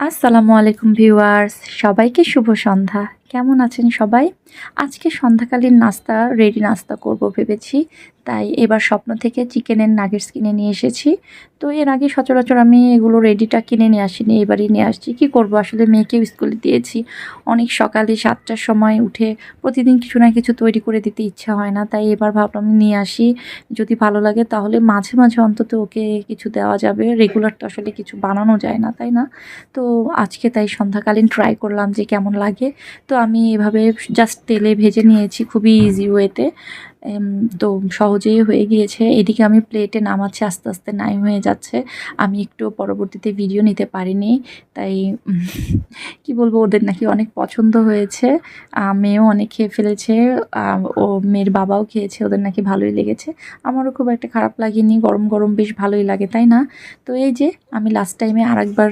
আসসালামু আলাইকুম ভিউয়ার্স সবাইকে শুভ সন্ধ্যা। কেমন আছেন সবাই? আজকে সন্ধ্যাকালীন নাস্তা রেডি নাস্তা করব ভেবেছি। তাই এবার স্বপ্ন থেকে চিকেনের নাগেটস কিনে নিয়ে এসেছি। তো এর আগে সচরাচর আমি এগুলো রেডিটা কিনে নিয়ে আসিনি, এবারই নিয়ে আসছি। কি করব? আসলে মেয়েকেও স্কুলে দিয়েছি। অনেক সকালে সাতটার সময় উঠে প্রতিদিন কিছু না কিছু তৈরি করে দিতে ইচ্ছা হয় না। তাই এবার ভাবলাম নিয়ে আসি। যদি ভালো লাগে তাহলে মাঝে মাঝে অন্তত ওকে কিছু দেওয়া যাবে। রেগুলার তো আসলে কিছু বানানো যায় না, তাই না? তো আজকে তাই সন্ধ্যাকালীন ট্রাই করলাম যে কেমন লাগে। তো আমি এভাবে জাস্ট তেলে ভেজে নিয়েছি খুবই ইজি ওয়েতে তো। সহজেই হয়ে গিয়েছে। এদিকে আমি প্লেটে নামাচ্ছি আস্তে আস্তে নাই হয়ে যাচ্ছে। আমি একটু পরবর্তীতে ভিডিও নিতে পারিনি তাই কি বলব ওদের নাকি অনেক পছন্দ হয়েছে। মেয়েও অনেক খেয়ে ফেলেছে। ও মেয়ের বাবাও খেয়েছে ওদের নাকি ভালোই লেগেছে। আমারও খুব একটা খারাপ লাগেনি গরম গরম বেশ ভালোই লাগে তাই না? তো এই যে আমি লাস্ট টাইমে আরেকবার